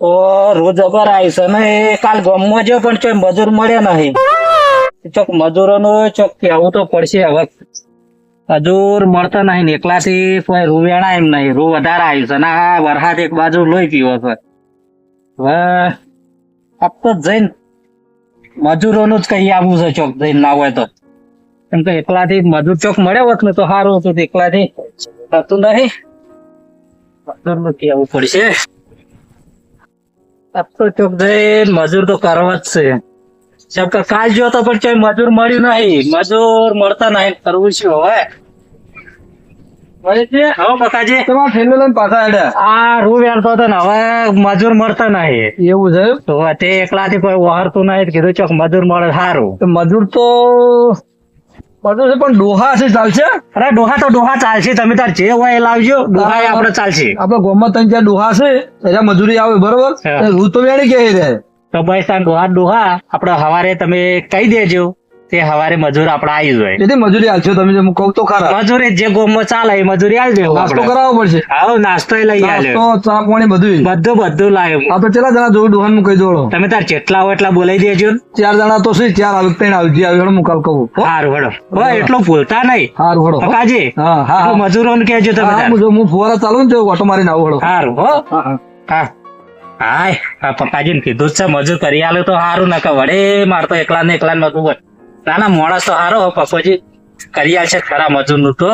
તો રોજ અગર આવી છે ને એ કાલ ગામમાં જો પણ મજૂર મળ્યા નહીં. ચોક મજૂરોનો ચોક કહેવું તો પડશે હવે. મજૂર મળતા નહીં ને એકલાથી કોઈ રૂ વેણા એમ નહીં. રૂ વધારે આવ્યું છે ને વરસાદ એક બાજુ લોહી પીવો છે. હવે આપ તો જઈને મજૂરોનું જ કહી આવવું છે ચોક, જઈને ના હોય તો. કેમ કે એકલાથી મજૂર ચોક મળ્યો હોત ને તો સારું હતું એકલાથી થતું નહીં. મજૂરનું કહેવું પડશે? મજૂર તો કરવા જ છે. કે કાલ જો તો પણ ક્યાંય મજૂર મળ્યું નહીં. મજૂર મળતા નહીં કરવું છે હવે? મજૂર મળતા નહીં. એવું છે તો તે એકલાથી કોઈ વહરતું નહીં કીધું ચોક મજૂર મળે સારું. મજૂર તો મજૂર છે પણ ડોહા છે ચાલશે? અરે ડોહા તો ડોહા ચાલશે તમે તાર જે હોય એ લાવજો. ડોહા આપણે ચાલશે. આપડે ગોમાં ત્રણ ચાર ડોહા છે એના મજૂરી આવે બરોબર? હું. તો વેણી કે રહે. તો ભાઈ સાહેબ ડોહા ડોહા આપણે હવારે તમે કહી દેજો. તે હવારે મજૂર આપડે આવી જાય. એટલે મજૂરી હાલશો તમે જે હું કહું તો ખરા. મજૂરી જે ગોમો ચાલે એ મજૂરી આલી દેવું નાસ્તો. કરાવવો પડશે. આવો નાસ્તો લઈ આલ્યો. નાસ્તો ચા પાણી બધું બધું બધું લાવ્યો આ તો ચેલા જણા જોયું દુકાન મૂકી દોડો તમે તાર જેટલા હોય એટલા બોલાઈ દેજો ચાર જણા તો શું ચાર આવી ત્રણ આવી આવે હું કાલ કહું. સારું હળો હો. એટલો ભૂલતા નહીં. સારું હળો હો. હા હા મજૂરો ને કહેજો તમે હા, હું હું ફુવારા ચાલુ ને ઓટો મારીને આવું હળો સારું હો. હા હા. હા. હાય આ પપ્પાજીને કીધું છે મજૂર કરી આલો તો સારું નકા વડે મારતો એકલા ને એકલા નતું હોય નાના મોડા તો સારો પપ્પાજી કરી છે ખરા મજૂરનું તો.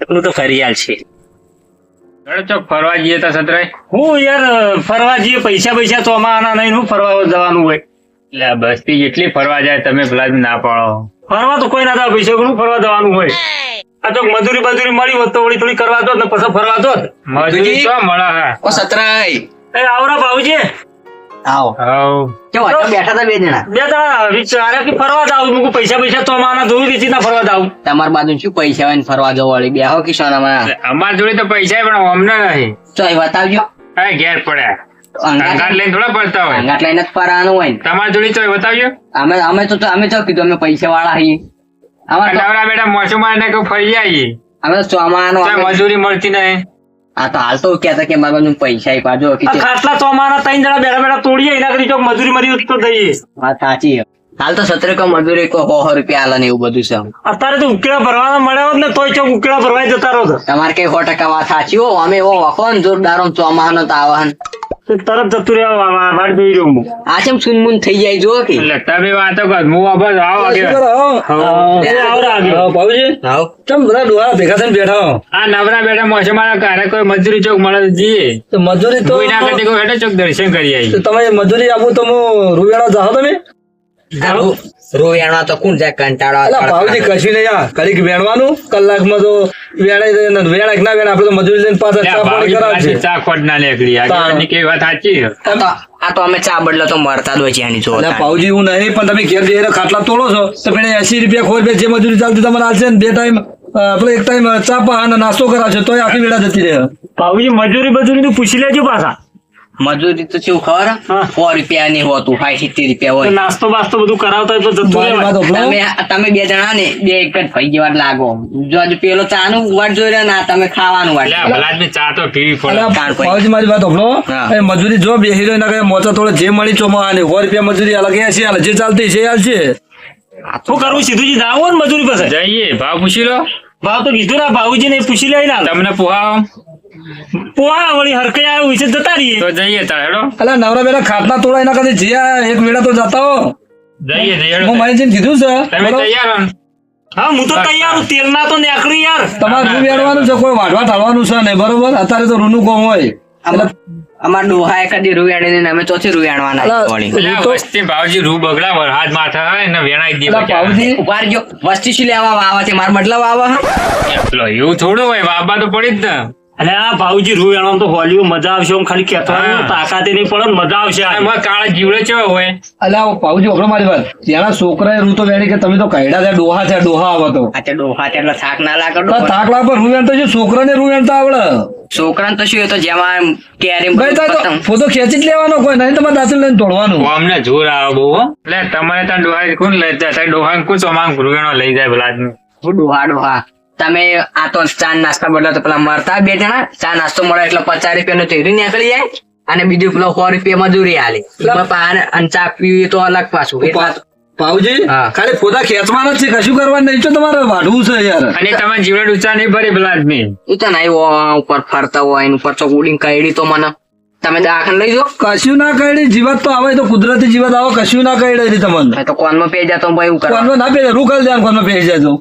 એટલું તો કરી છે. ચોક ફરવા જઈએ તા સતરાય? હું યાર ફરવા જઈએ પૈસા પૈસા તો આના નહીં હું ફરવા જવાનું હોય. એટલે બસ્તી જેટલી ફરવા જાય તમે પેલા ના પાડો. ફરવા તો કોઈ ના થાય પૈસા ઘણું ફરવા જવાનું હોય? આ તો મજૂરી મજૂરી મળી હોત તો વળી થોડી કરવા દો ને પછી ફરવા દો મજૂરી તો મળે. હા ઓ સતરાય. એ આવરા ભાવજી આવો. કેવો હતા બેઠા હતા બે જણા? બે જણા. વિચારે કે ફરવા જાવ મુકુ પૈસા પૈસા તો આના જોઈ દીધી ના ફરવા જાવ તમાર બાજુ શું પૈસા હોય ને ફરવા જવા વાળી બેહો કે સોનામાં અમાર જોડે તો પૈસા પણ અમને નહીં. તો એ બતાવજો હા ઘેર પડ્યા. અંગાટ લઈને થોડા પડતા હોય. અંગાટ લઈને જ ફરવાનું હોય તમાર જોડે તો બતાવજો અમે અમે તો અમે તો કીધું અમે પૈસા વાળા છીએ. અમારા બેટા મોસું મારને ફરી આવીએ. અમે તો ચોમાનો મજૂરી મળતી નહીં. આ તો હાલ તો કહેતા કે મારા બાજુ પૈસા પાજો ખાટલા ચોમાના ત્રણ જણા બેઠા બેઠા તોડીએ એના કરી ચોક મજૂરી મરી તો દઈએ વાત સાચી હાલ તો સત્ર કો મજૂરી કો સો રૂપિયા આલે ને એવું બધું છે અત્યારે તો ઉકેલા ભરવાના મળ્યા હોત ને તોય ચોક ઉકેલા ભરવાય જતા રહો તમારે કઈ સો ટકા વાત સાચી હો અમે એવો વખો ને જોરદાર ચોમાનો તો આવવાન તરત જતું રહેવા વાટ જોઈ રહ્યો હું. આ સુનમુન થઈ જાય જો કે. એટલે તમે વાતો કર હું આવો. હા, ભાઉજી. હાવ કેમ બધા ડોહા ભેગા થઈને બેઠા હો? આ નવરા બેઠા મોસે મારા કારે કોઈ મજૂરી ચોક મળે તો તો મજૂરી તો કોઈ ના કરતી કોઈ હેડે ચોક દર્શન કરી તો તમે મજૂરી આપું તો હું રૂવેડા જાઓ તમે? રોયાણા તો કોણ જાય કંટાળો ભાવજી કશું નહીં આ. વેણવાનું કલાકમાં તો વેણાઈ વેણાય ના વેણાય આપણે તો મજૂરી લઈને પાછા ચા પાણી ખોટ ના આ વાત સાચી? તો અમે ચા બદલો તો મરતા જ હોય છે એની જો ભાવજી હું નહીં પણ તમે ઘેર જઈને ખાટલા તોડો છો. તો પેલા એસી રૂપિયા ખોર બે જે મજૂરી ચાલતી તમને આવશે ને બે ટાઈમ આપણે એક ટાઈમ ચા પા નાસ્તો કરાવશે તોય આખી વેળા જતી રહે. ભાવજી મજૂરી મજૂરી પૂછી લેજો પાછા. મજૂરી તો શું ખબર? સો રૂપિયા ની હોતું સાઠ સિત્તેર રૂપિયા હોય. નાસ્તો બાસ્તો બધું કરાવતા હોય તો જતું. તમે તમે બે જણા ને બે એક જ ફઈ જેવા લાગો. જો પેલો ચા નું વાટ જોઈ રહ્યા ના તમે ખાવાનું વાટ. ચા તો પીવી પડે. ભાવજી મારી વાત સાંભળો. મજૂરી જો બે હીરો ના કઈ મોચા થોડો જે મળી ચોમાં અને સો રૂપિયા મજૂરી અલગ છે હાલે જે ચાલતી છે હાલ છે શું કરવું સીધું જી જાવ ને મજૂરી પાસે. જઈએ ભાવ પૂછી લો. ભાવ તો કીધું ના ભાવજી ને પૂછી લે તમને પોહાવ. પોહા વળી હરકે આવ્યો વિશે જતા રહીએ. તો જઈએ તાર હેડો. અલા નવરા બેટા ખાતના તોડા એના કદી જે એક વેળા તો જતા હો. જઈએ જઈએ હું જઈને કીધું છે તમે તૈયાર હો હા હું તો તૈયાર હું તેલ ના તો નીકળી યાર. તમારે રૂ વેડવાનું છે કોઈ વાઢવા ઠાલવાનું છે ને બરોબર? અત્યારે તો રૂનું કોમ હોય. અમાર ડોહા કદી રૂયાણી ને અમે ચોથી રૂયાણવાના અલા, વળી. તો- વસ્તી ભાવજી રૂ બગડા વરહાદ માથા હોય ને વેણાઈ દે ભાવજી. ઉભાર જો વસ્તી શું લેવા વાવા છે? માર મતલબ આવા હા? એટલો એવું થોડું હોય વાબા તો પડી જ ને. અલે આ ભાવજી રૂ એનો તો હોલીઓ મજા આવશે હું ખાલી કહેતો. તાકાતે નહીં પડે મજા આવશે આ. એમાં કાળા જીવડે છે હોય અલ્યા પાઉજી ઓગળો મારી વાત ત્યાંના છોકરાએ રૂ તો વેણી કે તમે તો કઈડા છે ડોહા છે ડોહા આવો તો આ તે ડોહા તે એટલો થાક ના લાગે તો. થાક લાગ પર રૂ વેણતો છે છોકરાને રૂ વેણતા આવડે છોકરાને તો શું એ તો જેમાં કેરી ભાઈ તો ફોટો ખેંચી જ લેવાનો કોઈ નહીં તમારે દાંતણ લઈને તોડવાનું અમને જોર આવે બહુ હો. એટલે તમારે ત્યાં ડોહા કોણ લઈ જાય ડોહા કોઈ ચોમાંગ રૂવેણો લઈ જાય ભલા આદમી. ડોહા ડોહા તમે આ તો ચા નાસ્તા બદલો તો પેલા મરતા બે જણા ચા નાસ્તો મળે એટલે પચાસ રૂપિયા નું થેરી નીકળી જાય અને બીજું પેલો સો રૂપિયા મજૂરી આલે અને ચા પીવી તો અલગ પાછું. ભાવજી ખાલી ફોટા ખેંચવાના જ છે કશું કરવાનું નહીં. તો તમારે વાઢવું છે યાર? અને તમે જીવન ઊંચા નહીં ભરી પેલા આદમી. એ તો નહીં ઉપર ફરતા હોય એની ઉપર ચોકડી કઈડી તો મને. તમે દાખલ લઈ જો કશું ના કઈ જીવત તો આવે તો કુદરતી જીવત આવે કશું ના કઈ તમને. તો કોનમાં પેજા તો ભાઈ કરવા? કોનમાં ના પેજા રૂકલ જાય કોનમાં પેજા જાય તો.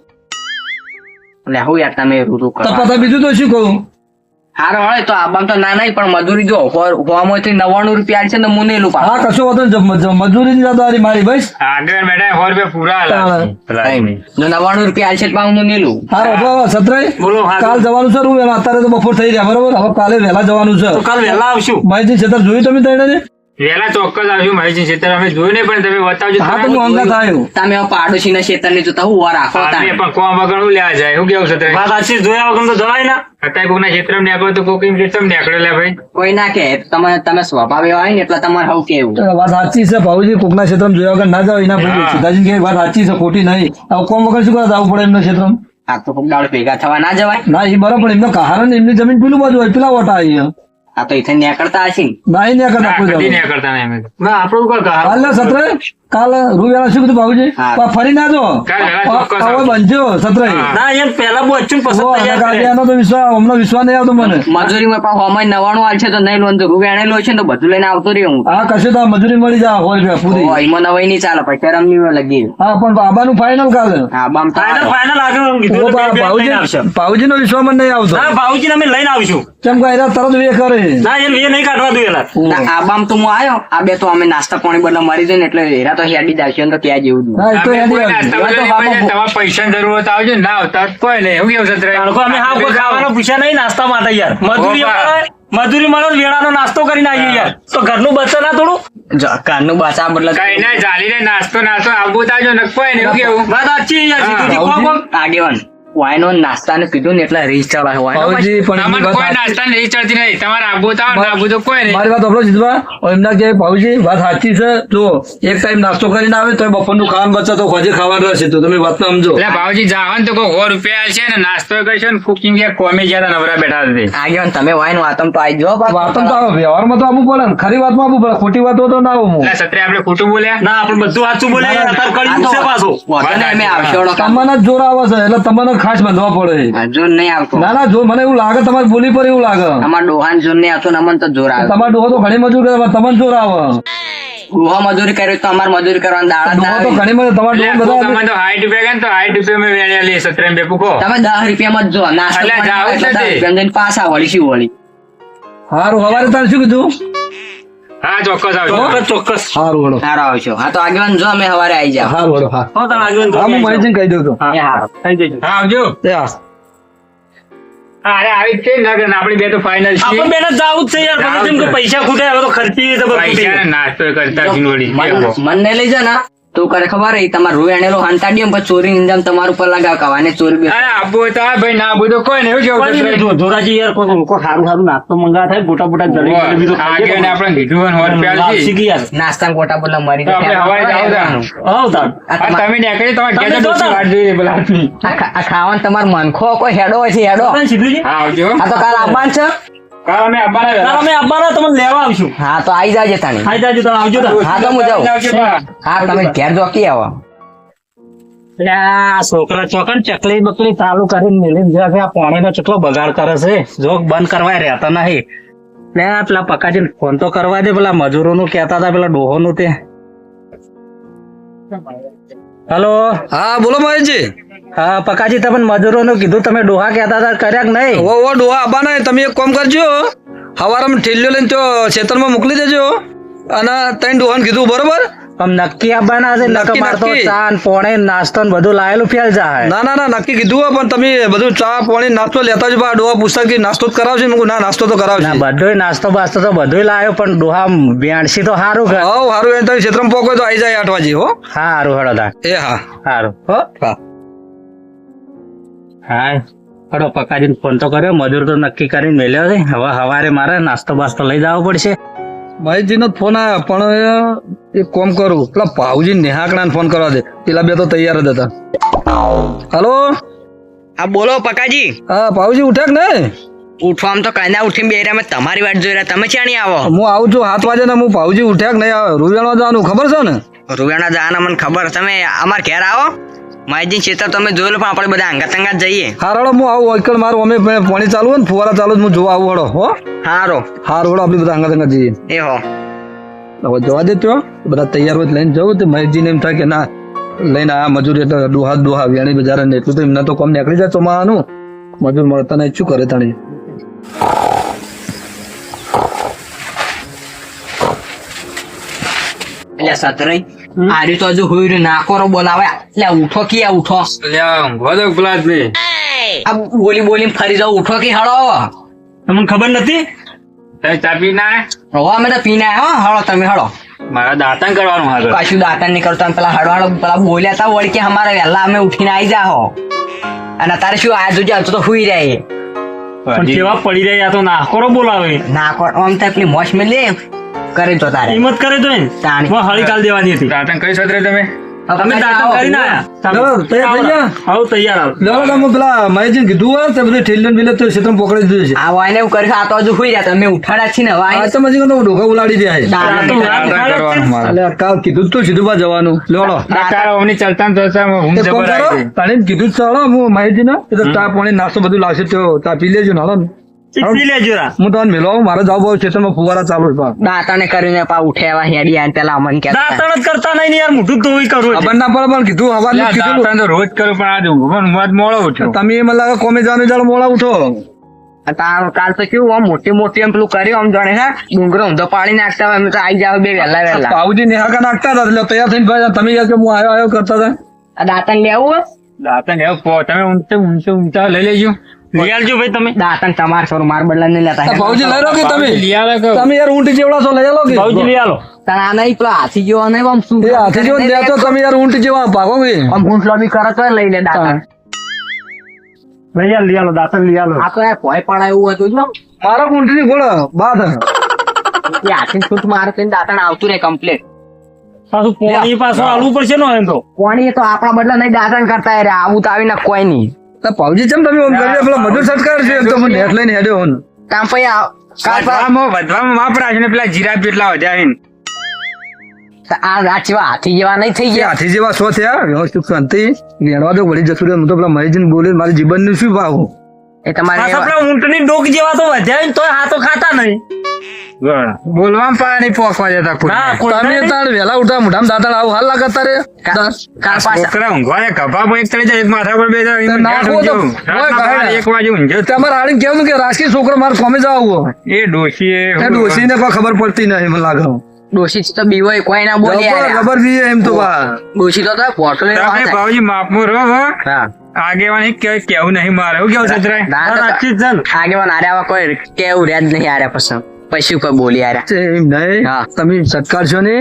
એટલે હું યાર તમે રૂરું તો બીજું તો શું કહું? હારો હોય તો આબામ તો ના નહીં પણ મજૂરી જો હોમાંથી નવ્વાણું રૂપિયા છે ને મુનેલું પાછું. હા કશો જ- મજૂરી ની જવાબદારી મારી ભાઈ આગળ બેઠા સો રૂપિયા પૂરા નવ્વાણું રૂપિયા છે તો મુનેલું. હારો બાબા સત્રાય બોલો કાલ જવાનું છે રૂ વેલા અત્યારે તો બપોર થઈ રહ્યા બરોબર? હવે કાલે વહેલા જવાનું છે. કાલ વહેલા આવશું. માહિતી છતાં જોયું તમે તઈને વહેલા ચોક્કસ આવશું મહેશજી ક્ષેત્ર અમે જોયું નહીં પણ તમે બતાવજો હા તો હું અંગત આવ્યો તમે પાડોશી ના જોતા હું વાર રાખો આદમી પણ કોમ વગર હું લેવા જાય. શું કેવું છે વાત સાચી જોયા વગર તો જવાય ના. અત્યારે કોકના ક્ષેત્રમાં નીકળો તો કોક એમ કે ચમ લે ભાઈ? કોઈ ના કે તમે તમે સ્વભાવ એવા હોય ને એટલે તમારે હવું કેવું. વાત સાચી છે ભાઉજી. કોકના ક્ષેત્રમાં જોયા વગર ના જાવ એના હા. કે વાત સાચી છે ખોટી નહીં. હવે કોમ વગર શું કરવા જવું પડે એમના ક્ષેત્રમાં આ તો કોક દાડો ભેગા થવા ના જવાય. ના એ બરાબર પણ એમનો કારણ એમની જમીન પેલું બાજુ હોય પેલા વટા આવી આ તો ઇथे ન્યા કરતા હશે ને. ના ન્યા કરતા કોઈ નહીં આપણું કોઈ કહા? સત્રે? કાલ રૂ શું કીધું ભાવજી ફરી ના જો. હવે બનજો સત્ર ના એમ પેલા બહુ અચ્છું પસંદ. એનો તો વિશ્વાસ હમણાં વિશ્વાસ નહીં આવતો મને. મજૂરીમાં પાછો અમારે નવાણું આલશે તો નહીં લોન તો રૂ લો છે તો બધું લઈને આવતો રહ્યો હું. હા કશું તો મજૂરી મળી જાય હોય રૂપિયા પૂરી. એમાં નવાઈ નહીં ચાલે પછી રમની લગી. હા પણ બાબાનું ફાઇનલ કાલે. હા બામ તો ફાઇનલ ફાઇનલ આગળ ભાવજી નો વિશ્વાસ મને નહીં આવતો. હા ભાવજી અમે લઈને આવીશું. કેમ કે એરા તરત વે કરે. ના એમ વે નહીં કાઢવા દઉં એલા ના, આ બામ તો હું આવ્યો આ બે તો અમે નાસ્તા પાણી બધા મારી જાય ને એટલે હેરા તો હેડી જાય તો ત્યાં જેવું જ નહીં. હા તો. તમારે પૈસાની જરૂર આવજો ના આવતા કોઈ નહીં. શું કેવું છે અમે હા કોઈ ખાવાનો પૈસા નહીં નાસ્તા માટે યાર. મજૂરી મધુરી મારો મજૂરી મળે વેળાનો નાસ્તો કરીને આવીએ યાર. તો ઘરનું બચે ના થોડું? ઘરનું બચા બદલે કઈ ના ચાલીને નાસ્તો નાસ્તો આવું તાજો નક કોઈ નહીં કેવું વાત સાચી યાર હા, આગેવાન. વાયનો નાસ્તા ને કીધું ને એટલે રીસ ચડાવે વાયનો ભાઉજી પણ એમની વાત કોઈ સાચી. નાસ્તા નહીં ચડતી નહીં તમારે આબુ તો આવો, ના તો કોઈ નહીં. મારી વાત આપણો જીતવા. એમના કે ભાઉજી વાત સાચી છે. જો એક ટાઈમ નાસ્તો કરીને આવે તો બપોરનું ખાવાનું બચે તો ખોજે ખાવાનું રહેશે. તો તમે વાત સમજો. એટલે ભાવજી જાવ ને તો કોઈ સો રૂપિયા છે ને નાસ્તો કરશો ને કુકિંગ કે કોમે જયારે નવરા બેઠા હતી આગેવાન તમે વાયનો આતમ તો આવી જાઓ બાપ. વાતમ તો આવે વ્યવહારમાં તો આવવું પડે ને. ખરી વાતમાં આવવું પડે ખોટી વાતો તો ના આવું. હું એટલે સત્રે આપણે ખોટું બોલ્યા? ના આપણે બધું સાચું બોલે યાર કળિયુગ છે પાછો. આવશો. તમને જ જોર આવે છે એટલે તમને ખાસ બાંધવા પડે. જોન નહીં આવતો. ના ના જો મને એવું લાગે તમારી બોલી પર એવું લાગે. અમાર ડોહાન જોન નહીં આવતો અમને તો જોર આવે. તમારા ડોહો તો ઘણી મજૂર કરે તમને જોર આવે. ડોહા મજૂરી કર્યો તો અમાર મજૂરી કરવાની દાડા ના તો. ઘણી મજૂર તમારા ડોહો બધા તમે તો હાઈટ રૂપિયા ગયા ને તો હાઈટ રૂપિયા મે વેણ્યા લે સત્રે બે પૂકો તમે દસ રૂપિયામાં જ જો ના એટલે જાવ છે એટલે જ દસ નથી. રૂપિયામાં જઈને પાછા વળી શું વળી. સારું હવારે તાર શું કીધું? હા ચોક્કસ આવજો. ચોક્કસ ચોક્કસ. સારું વડો સારો આવશો હા તો આગેવાન જો અમે સવારે આવી જાવ સારું વડો હા. હો તમે આગળ હા હું મહેશજીને કહી દઉં છું. હા થઈ જજો. હા આવજો. એ હા. હા, અરે આવી છે ને આપણી બે તો ફાઇનલ આપણે છે બેને જાવું જ છે યાર. પછી જેમ કે પૈસા ખૂટે હવે તો ખર્ચી તો પૈસા નાસ્તો કરતા મને લઈ જા ના તું કરે ખબર હે તમારે રૂ એણેલો હાંતાડ્યો ને પછી ચોરી ઇંજામ તમારું ઉપર લગાવ અને ચોરી બી. અરે આબુ તો ભાઈ ના આપવું તો કોઈ નહીં કેવું? જો ધોરાજી યાર કોઈ કોઈ સારું સારું નાસ્તો મંગા થાય મોટા બોટા જડી જલેબી તો ખાઈએ આપણે કીધું હોય ને સો રૂપિયા શીખી યાર. નાસ્તા ગોટા બોલા મરી તો આપણે. હવારે જાવું તા. હો તાર આ આ તમે નીકળી તમારે તમે ઘેર જો ડોસી વાટ જોઈ પેલા હાથની. આ ખાવાનું તમાર મનખો કોઈ હેડો હોય છે હેડો. હા આવજો. આ તો કાલ આવવાનું છે. અમે આવવાના તાર વહેલા. અમે આવવાના તમને લેવા આવશું. હા તો આવી જાજે તાણી. ખાઈ જાજો તમે આવજો હા તો હું જાઉં. હા તમે ઘેર જોકી આવો? છોકરા ચોકન ચકલી બકલી ચાલુ કરીને મેલીને જાય છે. આ પાણીનો કેટલો બગાડ કરે છે. જોક બંધ કરવા રહેતા નહીં. એટલે પેલા પકાજીને ફોન તો કરવા દે પેલા મજૂરો નું કેતા હતા પેલા ડોહોનું તે. હલો હા બોલો મહેશજી. હા પકાજી મજૂરો મજૂરોનું કીધું તમે ડોહા કહેતા હતા કર્યા કે નહીં? ઓ ઓ ડોહા આબાના તમે એક કામ કરજો. હવારમાં ઠેલ્યો લઈને તો ખેતરમાં મોકલી દેજો. અને ત્રણ ડોહાને કીધું બરોબર? આમ નક્કી આવવાના છે નક્કી મારતો ચા ને પોણે નાસ્તો ને બધું લાયેલું ફેલ જાય. ના ના ના નક્કી કીધું પણ તમે બધું ચા પોણી નાસ્તો લેતા જ બા. ડોહા પૂછતા કે નાસ્તો જ કરાવશે? મેં ના નાસ્તો તો કરાવશે. બધોય નાસ્તો બાસ્તો તો બધુંય લાયો પણ ડોહા બેણસી તો સારું કરે હવ હારું એ તમે ક્ષેત્રમાં પોકો તો આવી જાય આઠ વાગે હો. સારું હેડો તા. એ હા. સારું હો હા. હા હડો પકાજીને ફોન તો કર્યો મજૂર તો નક્કી કરીને મેલ્યો છે. હવે સવારે મારે નાસ્તો બાસ્તો લઈ જવો પડશે. જ ફોન આવ્યો પણ એક કોમ કરું. પેલા ભાવજી નેહાકણાને ફોન કરવા દે. પેલા બે તો તૈયાર જ હતા. હલો? હા બોલો પકાજી. હા ભાવજી ઉઠે ને ઉઠવામાં તો કઈ ઉઠીને બે રહ્યા તમારી વાટ જોઈ રહ્યા. તમે ચાણી આવો? હું આવું છું હાથ વાગે ને હું ભાવજી ઉઠ્યા નહીં? આવે રૂવેણવા જવાનું ખબર છે ને? રૂપિયાના જવાના મને ખબર. તમે અમાર ઘેર આવો. માહિતી ખેતર તમે જોયેલો પણ આપણે બધા અંગાત અંગાત જઈએ. હારાડો હું આવું એકડ મારું અમે પાણી ચાલુ ને ફુવારા ચાલુ હું જોવા આવું હળો હો? હારો. હારો વડો આપણે બધા અંગત અંગત જઈએ. એ હો. હવે જવા દેતો બધા તૈયાર હોય લઈને જવું તો મહેશજીને એમ થાય કે ના લઈને આ મજૂર એટલે ડોહા ડોહા વ્યાણી બજાર ને એટલું તો એમના તો કોમ નીકળી જાય ચોમાનું મજૂર મળતા નહીં શું કરે તાણી? એટલે સતરઈ આર્યું તો હજુ હોય નાકોરો બોલાવે. એટલે ઉઠો કે ઉઠો. આ બોલી બોલી ફરી જાવ ઉઠો કે હળો. તમને ખબર નથી? તારે ચાપી ના? હો અમે તો પીને હો. હળો તમે હળો. મારા દાંતણ કરવાનું આગળ કશું દાંતણ નહીં કરતો પેલા હળવાળો હળો પેલા બોલ્યા તા વળી કે અમારે વહેલા અમે ઉઠીને આવી જાઓ અને તારે શું આ જોજે હજુ તો હુઈ રહે. પણ કેવા પડી રહ્યા તો તો કરો બોલાવે. નાકો આમ તો આપણી મોશ મેલી. કરે તો તારે. હિંમત કરે તો એને તાણી. હું હળી કાલ દેવાની હતી. દાંતણ કઈ સદરે તમે તમે દાંતણ કરીને આયા તૈયાર થઈ ગયા? આવો તૈયાર આવો. લેવા તમે પેલા મહેશજીને કીધું હોય તો બધું ઠેલ્યો ને તો ક્ષેત્રમાં પકડી દીધું છે. આ વાયને આ તો હજુ હુઈ રહ્યા તમે ઉઠાડ્યા છે ને હવે આ તો મજી તો ડોકા ઉલાડી દે તો એટલે કાલ કીધું જ તો સીધું બા જવાનું. લેવડો તારા ઓની ચાલતા ને ચાલતા ઊંઘ એક કામ જબર કરો આવી ગઈ. તાણે કીધું ચાલો હું માહિતી ના એ તો પાણી નાસ્તો બધું લાવશે તો તા પી લેજો ને હાલો ને. લેજો રા હું તમને મેળવા મારે જાવ બહુ ખેતરમાં ફુવારા ચાલુ છે પા. દાંતાને કરીને પા ઉઠે હેડી આને પેલા અમન કહેતા હતા. જ કરતા નહીં યાર મોઢું ધોઈ કરું ખબર ના પડે પણ કીધું હવારનું લ્યા, કીધું દાંતણ તો રોજ કરું પણ આજે ઊંઘવા ઊંઘવા જ ઉઠ્યો તમે એમ લાગે કોમે જવાનું જાણ મોડા ઉઠો આ તાર- કાલ તો કેવું આમ મોટી મોટી એમ પેલું કર્યું આમ જાણે હા ડુંગરો ઊંધો પાડી નાખતા હોય તો આવી જાવ બે વહેલા વહેલા પાઉજી નેહાકા નાખતા હતા એટલે તૈયાર થઈને ભાઈ તમે યાર કે હું આવ્યો આવ્યો કરતા હતા આ દાંતણ લેવું? દાંતણ એવું તમે ઊંચે ઊંચે ઊંચા લઈ લેજો લઈ ભાઈ તમે. દાંતણ તમારે સર માર બદલા નહીં લેતા. આ લઈ લો કે તમે? લઈ આવે કે? તમે યાર ઊંટ જેવડા છો લઈ આલો કે? ભાવજી લઈ આલો તાર આ નહીં પેલો હાથી જેવો નહીં આમ શું એ હાથે જેવો દે તો તમે યાર ઊંટ જેવા ભાગો કે? આમ હુંઠલો બી કરે તો લઈ લે દાંતણ લઈ આલો લઈ આલો દાંતણ લઈ આલો આ તો યાર ભોય પડાય એવું હતું જો મારા ઊંટની ગોળ બાદ. એ હાથી છૂટ મારે તો દાંતણ આવતું રહે કમ્પ્લીટ પાછું પોણી પાછું આલવું પડશે ને એમ તો. આપણા બદલા નહીં દાંતણ કરતા રે આવું તો આવીને કોઈ નહીં. તો પાઉજી ચમ તમે ઓમ કરી પેલા મજૂર સત્કાર છે તો મને નેટ લઈને હેડ્યો હોન કામ પઈ પા- વધવામાં વાપરા છે ને પેલા જીરા પેટલા વધ્યા છે ને. આ રાચવા હાથી જેવા નહીં થઈ ગયા. હાથી જેવા શો થયા? વ્યવસ્થિત શાંતિ. વેણવા તો વળી જતું હું તો પેલા મહેજીને બોલી મારી જીવનનું શું ભાવ? એ તમારે ઊંટની ઊંટની ડોક જેવા તો વધ્યા ને તોય હાથો ખાતા નહીં. બોલવામાં પાણી પોકવા જતા ના તમે તાર વેલા ઉઠા મોઢામાં દાદા આવું હાલ લાગત તારે? કાલ કાલ પાછા. છોકરા ઊંઘવા જાય, પર એક તળે જાય, માથા પર બે જાય. એક વાગે. તમારે કેવું કે રાજકીય છોકરો મારે કોમે જવું એ ડોશી એ- એ ડોશીને કોઈ ખબર પડતી નહીં મને લાગે. ડોશી તો બીવાય કોઈ ના બોલે ખબર યાર. એમ તો બા. ડોશી તો લઈને તમે ભાવજી માપમાં રહો હા. આગેવાન કે કેવું નહીં મારે હું કેવું ના રાખી છે આગેવાન આર્યા કોઈ કેવું રહ્યા જ નહીં આર્યા પસંદ પછી કોઈ બોલી હા. તમે સત્કાર છો ને?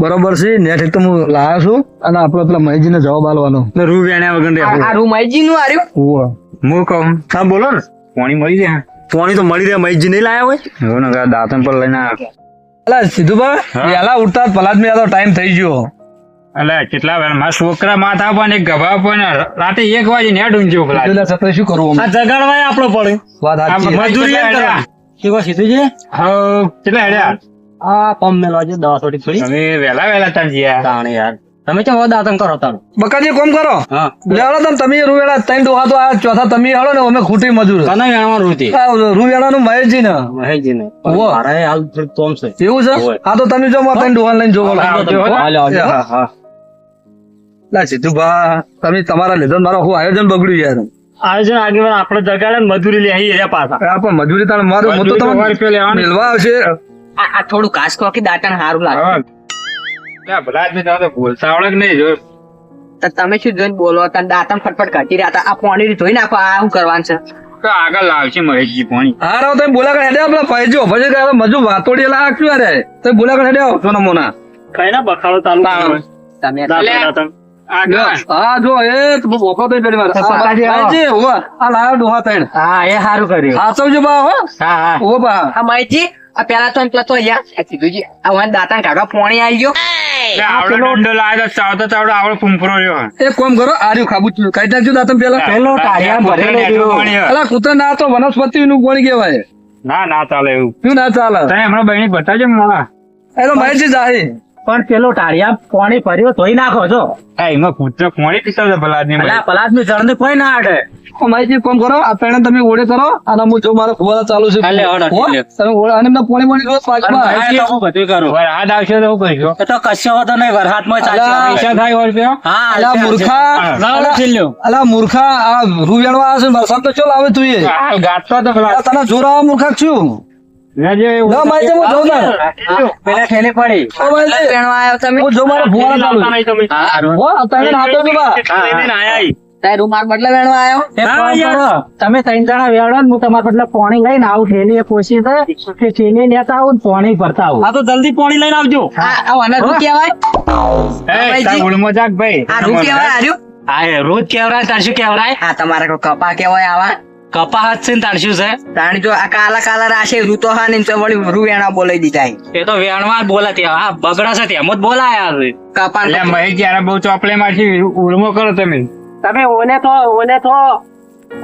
બરોબર છે. નેટ એક તો હું લાવ્યો છું અને આપડે પેલા મહેશજીને જવાબ આલવાનો. રૂ વેણ્યા વગર આ રૂ આ નું આર્યું હું કહું. હા બોલો ને. પોણી મળી જાય. પોણી તો મળી રહ્યા મહેશજી નહીં લાયા હોય? ને દાંતણ પર લઈને. અલા સીધુભા પેલા ઉઠતા પલાજ મેં ટાઈમ થઈ ગયો. અલે કેટલા વાર મારા છોકરા માથા પણ એક ગભા પણ ને રાતે એક વાગે નેટ ઊંઘ્યો પેલા એટલે સત્રે શું કરવું જગાડવાય આપણો પડે વાત મજૂરી કેવા સીધું છે હા કેટલા હેડ્યા? આ પંપ મેલો છે દવા થોડી થોડી. તમે વેલા વેલા ત્યાં જ્યાં તાણે યાર. તમે કેમ હવે દાતન કરો તારું બકાજી કોમ કરો. હા. લેવડો તમે તમે રૂવેડા ત્રણ ડોહા તો આ ચોથા તમે હળો ને અમે ખૂટી મજૂર. કને વેણવાનું હતી રૂવેડા નું મહેશજી ને મહેશજી ને ઓ અરે હાલ થોડી તોમ છે. એવું છે. હા તો તમે જો મારા ત્રણ ડોહા લઈને જોવો હા, હાલો, હા. હા લા બા તમે તમારા લીધે મારો હું આયોજન બગડ્યું યાર. આયોજન આગેવાન આપણે જગાડે મજૂરી લે રહ્યા પાછા. આ પણ મજૂરી તાણ મારો હું તો મજૂરી તો તમને પેલે આવશે. આ થોડું કાસ કોકી દાંતણ હારું લાગે. હા. લે, ભલા આદમી તમે તો બોલતા આવડે કે નહીં જો. તો તમે શું જોઈને બોલો તમે દાંતણ ફટફટ કાઢી રહ્યા હતા. આ પાણી ધોઈ નાખો આ શું કરવાનું છે? તો આગળ લાવશે મહેશજી પાણી. હા રાવ તમે બોલા કણ આપણે પેલા ભાઈ જો પછી કે મજુ વાતોડી લાગશું અરે. તમે બોલા કણ હેડ્યા સોના મોના કઈ ના બખાડો તાલુ. તમે હા જો એ વફો તો પેલી વાર આ લાયો ડોહા ત્રણ હા એ સારું કર્યું. હા બા હો. હા હા. ઓ બા. હા માહિતી આ પેલા તો પેલા તો આ વાન પોણી ખાબું વનસ્પતિ નું કોણ કેવાય ના ના ચાલે એવું. શું ના ચાલે? હમણાં બહેની બતાવજો ને મારા એ તો મહેશજી જાહે. પણ પેલો ટાળિયા પાણી ભર્યો ધોઈ નાખો છો એમાં કૂતરો કોણી પીતો પલાદની પલાદની જળ કોઈ ના અડે મહેશજી કામ કરો આ પેણે તમે ઓળે કરો અને હું જો મારે ફુવારા ચાલુ છે. તમે ઓળે અને એમને પોણી પોણી રોજ હું બધું કરું. વરસાદ આવશે તો શું કરશો તો કશો વાંધો નહીં વરસાદમાં માં પૈસા થાય રૂપિયા હા. અલા મૂર્ખા અલા- અલા મૂર્ખા આ રૂવેણવા આવે છે વરસાદ તો ચો લાવે તું એ? હાલ ગાતો તો તને જોરાવા મૂર્ખા છું તમે. ત્રણે હાથો જો બા. તારે રૂમાલ બદલે વેણવા આવ્યો? એક કામ કરો, તમે ત્રણ જણા વેળો હું તમારા બદલા પાણી લઈને આવું થેલી પોસી કોશી છે ઠેલી લેતા આવું પોણી પાણી ભરતા આવું. તો જલ્દી પાણી લઈને આવજો. કેવાય રોજ કેવરાય તાર શું કેવરાય તમારે કપા કેવાય આવા? કપા હાથ છે ને તાર શું છે? તાણ જો આ કાલા કાલા રાશે રૂ હા ને તો વળી રૂ વેણા બોલાઈ દીધા એ તો વેણવા બોલા ત્યાં હા બગડા છે ત્યાં જ બોલાયા છે કપા એટલે મહી જયારે બહુ ચોપલે માંથી ઉર્મો કરો તમે. તમે ઓને તો ઓને તો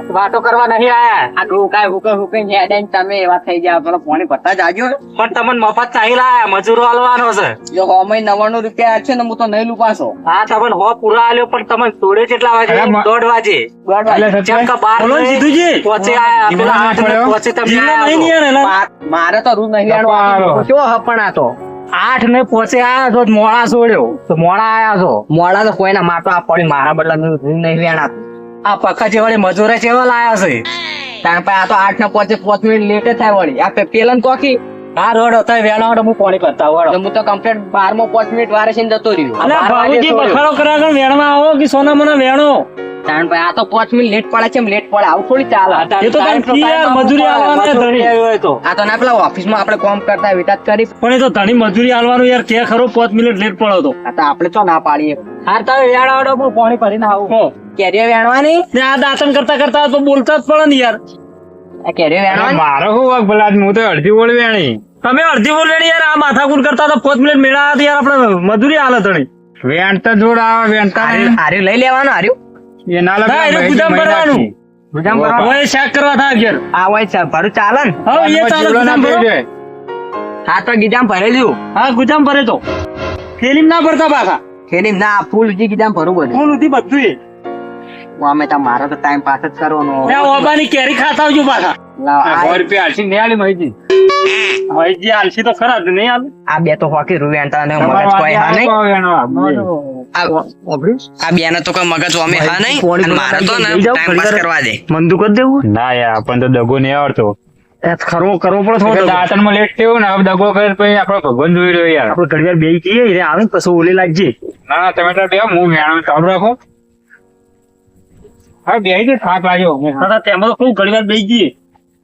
વાતો કરવા નહીં આયા. આ ડોકાય હુકે હુકે હેડેન તમે એવા થઈ ગયા પેલો પાણી ભરતા જાજો. પણ તમને મફત નહીં લાયા મજૂરો આલવાનો છે. જો હોમય નવાણું રૂપિયા છે ને હું તો નહીં લૂપાશો હા તમને હો પૂરા આલ્યો પણ તમને તોડે કેટલા વાગે? અરે મ- દોઢ વાગે. દોઢ વાગે. ચેક કા બાર બોલો ને પોચે આયા પેલા જીવનમાં આઠ ને પોચે તમને મારે તો રૂ નહીં વેણવા કયો હપણ આ તો આઠ ને પોચે આયા છો મોડા છોડ્યો તો મોડા આયા છો. મોડા તો કોઈના માર તો આ પડી મારા બદલા રૂ નહીં વેણાતું આ પક્કા જેવાળી મજૂરે કેવા લાયા છે? કારણ કે આ તો આઠ ને પોચે પાંચ મિનિટ લેટ થાય વળી. આ પે- પેલા ને કોકી? હા રોડ હતો વેણો હું પાણી કરતા તો વળો હું તો કમ્પ્લીટ બારમો પાંચ મિનિટ વારે છે જતો રહ્યો. અને બાર બાબુજી છોડ્યો. બખાડો કર્યા આગળ વેણમાં આવો કે સોના મને વેણો? કારણ કે આ તો પાંચ મિનિટ લેટ પડે છે એમ લેટ પડે. આવું થોડી ચાલે. એ તો તારે કી મજૂરી આલવાના ધણી. તો. આ તો ના પેલા ઓફિસમાં આપણે કામ કરતા વિતાત કરી. પણ એ તો ધણી મજૂરી આલવાનું યાર કે ખરો પાંચ મિનિટ લેટ પડો તો. આ તો આપણે તો ના પાડીએ. હા તમે વેણો હું પાણી ભરીને આવું. હો. કેરીઓ વેણવાની? ને આ દાંતણ કરતા કરતા તો બોલતા જ પડે ને યાર. આ કેરીઓ વેણવાની? મારો હું વાંક ભલા હું તો અડધી બોલ વેણી. તમે અડધી બોલવાની યાર. આ માથાકૂટ કરતા તો પાંચ મિનિટ મેળા તો યાર આપણે મજૂરી આલે હતી વેણતા જોડ આવે વેણતા હાર્યું લઈ લેવાનું હાર્યું? એ ના લાગે ના, એને ગુદામ ભરવાનું. હવે શાક કરવા થાય ઘેર આ હોય છે ભરું ચાલે ને? હવે એ ચાલે ગુજામ ભરો. હા તો ગીજામ ભરેલું હા ગુજામ ભરે તો. થેલીમ ના ભરતા પાછા. ખેલી ના ફૂલ ઉજી ગીજામ ભરું બધું. ફૂલ નથી બધું હું અમે તો મારો તો ટાઈમ પાસ જ કરવાનો. એ ઓબાની કેરી ખાતા આવજો પાછા. લાવ, આ આ- સો રૂપિયા હાલશી નહીં હાલી મહીજી. હવે આલસી તો ખરા જ નહીં આલે. આ બે તો હોકી રૂવેણતા ને મગજ કોઈ હા નહીં? આવે આ. બે તો કોઈ મગજ અમે હા નહીં? અને મારે તો ને ટાઈમ પાસ કરવા દે. મંદુ કરી દેવું? ના યાર આપણને તો દગો નહીં આવડતો. એ ખરવો કરવો પડે થોડો દગો. દાંતણમાં લેટ થયો ને હવે દગો કરે પછી આપણો ભગવાન જોઈ રહ્યો યાર. આપડે ઘડિયાળ બે કહીએ આવે ને પછી ઓલી લાગજે. ના તમે તો બે હું વેણવાનું ચાલુ રાખો. હા બે જ થાક લાગ્યો દાદા તેમાં તો ખૂબ ઘડિયાળ બે જઈએ?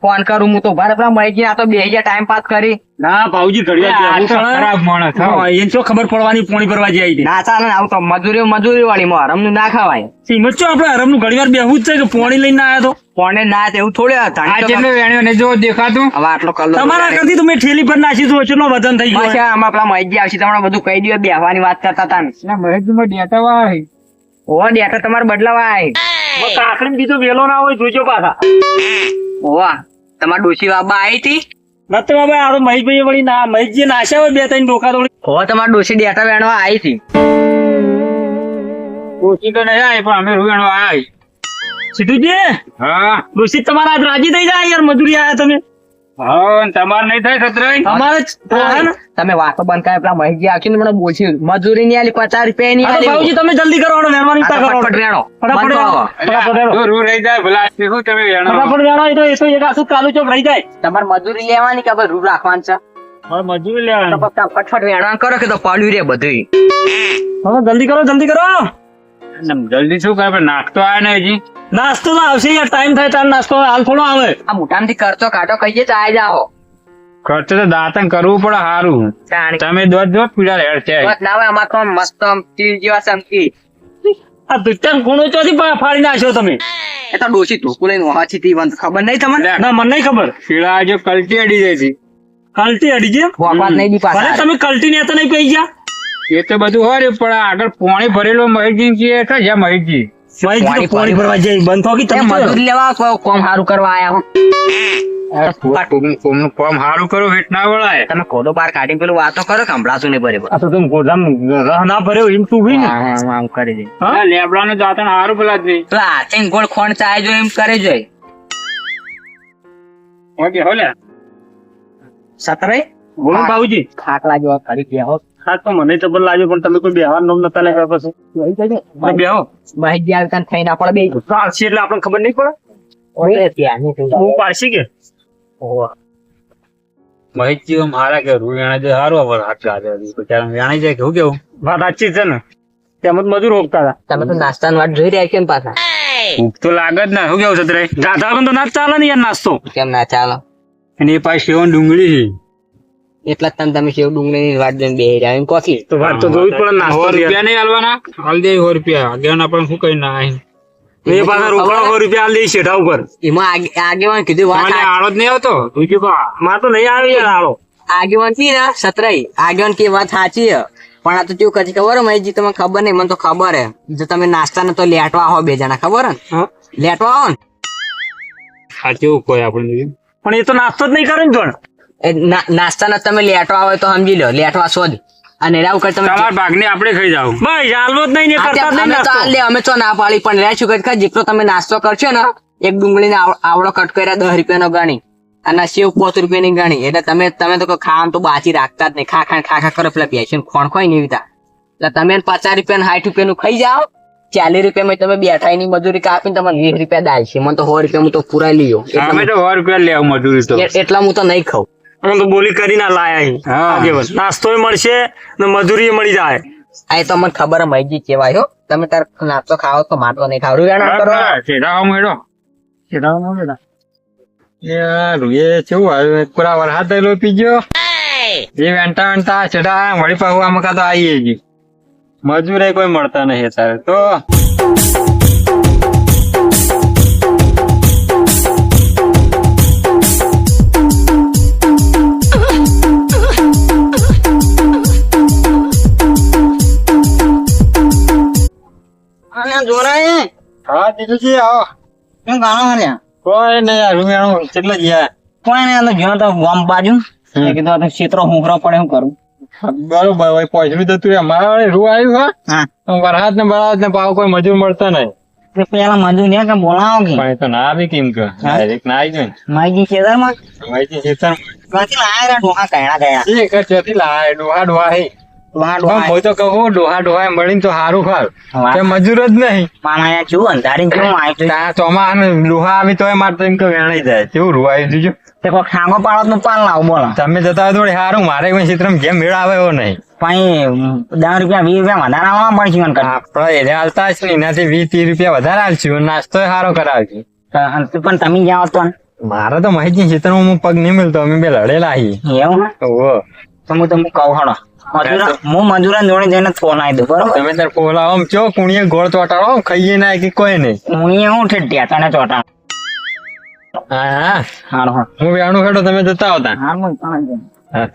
ફોન કરું હું તો ભારે પેલા મળી ગયા તો બે હજાર ટાઈમ પાસ કરી. ના ખરાબ માણસ એને શું ખબર પડવાની પોણી ભરવા જાય ના ચાલે ને આવું તો મજૂરી મજૂરી વાળી માં હરમ ના ખાવાય. સીમત છો આપણે હરમનું ઘડિયાળ બેહવું જ છે કે પોણી લઈને આવ્યા તો પોણે ના તેવું થોડી આ ધણી વેણ્યો ને જો દેખાતું. હવે આટલો કલર તમારા કરતી તો મેં ઠેલી પર નાખી દો કેટલો વજન થઈ ગયો. છે આમાં પેલા મહેશજી આવશે તમને બધું કહી દો બેહવાની વાત કરતા હતા ને. ના મહેશમાં ડેટા વાય ઓ ડેટા તમારે બદલાવા આય હવે કાકડી બીજો વેલો ના હોય જોજો પાછા. ઓવા તમાર ડોશી બાબા આવી હતી નતો બાબા આ તો મહેશભાઈ વળી ના મહેશજી નાશ્યા હોય બે ત્રણ ડોકા થોડી હોવા તમારે ડોશી ડેટા વેણવા આવી હતી ડોશી તો નહીં આવી પણ અમે વેણવા આવી સીધું છે હા. ડોશી તમારા આજ રાજી થઈ જાય યાર મજૂરી આયા તમે. તમારે નહીં થાય ને. તમે વાતો બંધ કરે પેલા મહેશજી આવશે ને મને બોલશે મજૂરી ની આલી પચાસ રૂપિયા ની આલી તો ભાવજી તમે જલ્દી કરો ને તા કરો. ફટફટ ફટાફટ બંધ ફટાફટ રૂ રહી જાય ભલા શું તમે વેણો ફટાફટ વેણો એ તો એ તો એક આસુ કાલુ ચોક રહી જાય. તમારે મજૂરી લેવાની કે રૂ રાખવાનું છે? હવે મજૂરી લેવાની. ફટફટ વેણવા કરો કે તો પાડ્યું રે બધું હવે જલ્દી કરો જલ્દી કરો. જલ્દી શું કરે નાસ્તો આવે ને હજી? નાસ્તો તો આવશે યાર ટાઈમ થાય તાર નાસ્તો હાલ થોડો આવે. આ મોટામાંથી ખર્ચો કાઢો કહીએ તો આવી જાઓ. ખર્ચો તો દાંતણ કરવું પડે સારું તમે દોધ દો પીડા રેડ છે. ના હોય અમારે તો મસ્ત તીર જેવા ચમકી આ પિક્ચર ગુણો ચોથી ફાડી નાખ્યો તમે? એ તો ડોસી ઢોકું લઈને વાંચી હતી ખબર નહીં તમને? ના મને નહીં ખબર. શીળા જો કલટી અડી જાય છે. કલ્ટી અડી છે? વાત નહીં તમે કલ્ટી ને તો નહીં પી ગયા. એ તો બધું હોય પણ આગળ પાણી ભરેલો મહિતજી છે કે જ્યાં મહિતજી તો પાણી ભરવા જઈ બંધ થો કે તમે મજૂરી લેવા કોમ સારું કરવા આયા હો. કામ સારું કરો હેઠ ના વળાય. તમે કોડો બાર કાઢીને પેલું વાતો કરો કે હંભળાશું નહીં આ તો તમે ગોદામ રહ ના ભર્યો એમ તું ભી ને? આમ આમ કરી દે. હા? લેબડાનું દાંતણ સારું પેલા જ નહીં. પેલા હાથે ગોળ ખોણ ચાય જો એમ કરે જોઈ ઓકે હો લે સતરાઈ બોલો બાબુજી ખાકલા જેવા કરી બેહો. હા તો મને તો લાગ્યો પણ તમે કોઈ બેહાર નમ નતા લેવા પછી. બેહો. માહિતી આવી થઈ ના પડે બે ચાલશે એટલે આપણને ખબર નહીં પડે? હું કે? મારા કે રૂ જે સારું હવે હાથ ચાલે બચારા વેણાઈ જાય કેવું કેવું? વાત સાચી છે ને. તેમજ મજૂર રોકતા હતા. તમે તો નાસ્તાની વાટ જોઈ રહ્યા કેમ પાછા. ભૂખ તો લાગે જ ના. શું કેવું ગાધા તો ના ચાલે ને યાર નાસ્તો. કેમ ના ચાલો? અને એ પાછી ડુંગળી છે. એટલા જ તમે તમે શેવ ડુંગળી વાટ જોઈને બેહી રહ્યા એમ કોકી તો વાત તો જોવી પડે ના સો. રૂપિયા નહીં હાલવાના? હાલ દે સો રૂપિયા. આગેવાન આપણે શું કરી ના એ પાછા રોકડા સો રૂપિયા હાલ દઈ શેઠા ઉપર. એમાં આગે- આગેવાન કીધું વાત. આળો જ નહીં આવતો? તું કે માં તો નહીં આવી આળો. આગેવાનથી ને સતરાઈ. આગેવાન કે વાત સાચી હે પણ આ તો કેવું કરી ખબર મહેશજી તમને ખબર નહીં મને તો ખબર હે જો તમે નાસ્તા ને તો લેટવા આવો બે જણા ખબર હે. લેટવા આવો ને. સાચું કોઈ આપણે પણ એ તો નાસ્તો જ નહીં કરે ને જોણ ના- નાસ્તાના તમે લેટવા આવે તો સમજી લો લેટવા શોધ. અને એના ઉપર તમે તમારા ભાગને આપણે ખાઈ જાવ ભાઈ હાલવો જ નહીં કરતા નહીં તો નાસ્તો. હાલ અમે તો ના પાડી પણ રહ્યા શું કે જેટલો તમે નાસ્તો કરશો ને એક ડુંગળીને આવડો કટ કર્યા દસ રૂપિયાનો ગણી અને સેવ પોત રૂપિયાની ગણી. એટલે તમે તમે તો ખાવાનું તો બાચી રાખતા જ નહીં. ખા ખા ખા ખા કરો પેલા પેશન ખોણ ખોઈ નહીં વિતા એટલે તમે પચાસ રૂપિયા સાઠ રૂપિયાનું ખાઈ જાઓ. ચાલીસ રૂપિયામાં તમે બેઠા ની મજૂરી કાપીને તમને વીસ રૂપિયા દાય છે. મને તો સો રૂપિયા હું તો પૂરા લીયો. અમે તો સો રૂપિયા લેવું મજૂરી એટલા હું તો નહીં ખાઉં. અમે તો બોલી કરીને લાયા હા. નાસ્તોય મળશે ને મજૂરી મળી જાય. આ તો મને ખબર હે મહેશજી કેવાય હો. તમે તાર નાસ્તો ખાઓ તો માટો નહીં ખાવ. રૂપિયા કરો. છેડા મેળો યાર એ કેવું આવ્યું? પૂરા વરસાદ થયેલો પી ગયો. એ વેંટા વેંટા છેડા વળી પાછું આમાં કાં તો આવીએ ગઈ મજૂરે કોઈ મળતા નહીં અત્યારે. તો હા દીધું આવો. કોઈ નહીં આ રૂમિયાણું કેટલા ગયા? બાજુ. કીધું આ ક્ષેત્રો હુંકરો પડે શું કરું. બરોબર ભાઈ પહોંચ્યું તો તું અમારા રૂ આવ્યું હા. વરસાદ ને બરસાદ ને પાવ કોઈ મજૂર મળતા નહીં. પેલા મજૂર ને કે બોલાવો કે? એ તો ના બી કેમ કે? ડાયરેક્ટ ના આવી જાય માઈજી ખેતરમાં માઈજી ભાઈ ખેતર લાયા ડોહા કયડા ગયા એ ચોથી લાય ડોહા ડોહા હે. પણ તો કહું ડોહા ડોહા મળીને તો સારું ખાર વાહ. કે મજૂર જ નહીં. મામા અંધારી કેવું આવ્યું ચોમા ડોહા આવી તો મારે તો એમ કે વેણાઈ જાય. કેવું રૂ આવી તે કોઈ ખાંગો પાડો નું પાન લાવો બોલો. તમે જતા હોય થોડી સારું મારે કોઈ ચિત્રમાં જેમ મેળ આવે એવો નહીં. પછી દસ રૂપિયા વીસ રૂપિયા વધારે આવવા પડશે મને. એને હાલતા જ નહીં એનાથી વીસ ત્રીસ રૂપિયા વધારે હાલશું નાસ્તો સારો કરાવશું પણ તમે જાઓ તો. મારે તો માહિતી ચિત્રમાં હું પગ નહીં મળતો અમે બે લડેલા છીએ. એવું તો હું તમને કહું મજૂરા હું મજૂરા જોડે જઈને ફોન આવી દઉં બરોબર? તમે તાર ચો કુણીએ ગોળ ચોટાડો? ખાઈએ ના કે કોઈ નહીં. હું અહીંયા હું ઠેટ્યા તને ચોટા હા હા. હું. વેણું ખેડો તમે જતા આવતા. હા હું હા.